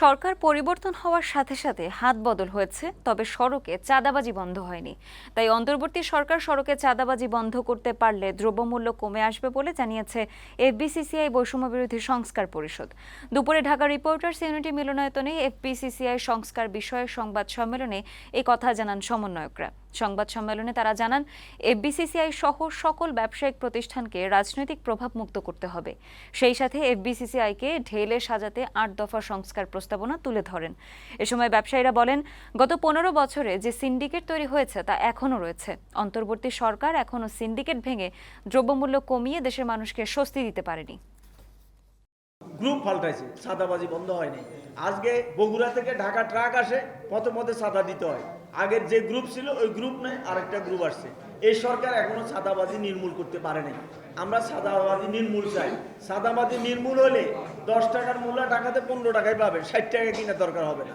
সরকার পরিবর্তন হওয়ার সাথে সাথে হাত বদল হয়েছে, তবে সড়কে চাঁদাবাজি বন্ধ হয়নি। তাই অন্তর্বর্তী সরকার সড়কে চাঁদাবাজি বন্ধ করতে পারলে দ্রব্যমূল্য কমে আসবে বলে জানিয়েছে এফবিসিসিআই বৈষম্য বিরোধী সংস্কার পরিষদ। দুপুরে ঢাকা রিপোর্টার্স ইউনিটি মিলনায়তনে এফবিসিসিআই সংস্কার বিষয়ক সংবাদ সম্মেলনে এই কথা জানান সমন্বয়করা। সংবাদ সম্মেলনে তারা জানান, এফবিসিসিআই সহ সকল ব্যবসায়িক প্রতিষ্ঠানকে রাজনৈতিক প্রভাব মুক্ত করতে হবে। সেই সাথে এফবিসিসিআইকে ঢেলে সাজাতে আট দফা সংস্কার প্রস্তাবনা তুলে ধরেন। এ সময় ব্যবসায়ীরা বলেন, গত পনেরো বছরে যে সিন্ডিকেট তৈরি হয়েছে তা এখনও রয়েছে। অন্তর্বর্তী সরকার এখনও সিন্ডিকেট ভেঙে দ্রব্যমূল্য কমিয়ে দেশের মানুষকে স্বস্তি দিতে পারেনি। গ্রুপ পাল্টাইছে, সাদাবাজি বন্ধ হয়নি। আজকে বগুড়া থেকে ঢাকা ট্রাক আসে পথে পথে সাদা দিতে হয়। আগের যে গ্রুপ ছিল, ওই গ্রুপ নেই আরেকটা গ্রুপ আসছে। এই সরকার এখনও সাদাবাজি নির্মূল করতে পারেনি আমরা সাদাবাজি নির্মূল চাই। সাদাবাজি নির্মূল হলে দশ টাকার মূল্য টাকাতে পনেরো টাকায় পাবে ষাট টাকা কিনা দরকার হবে না।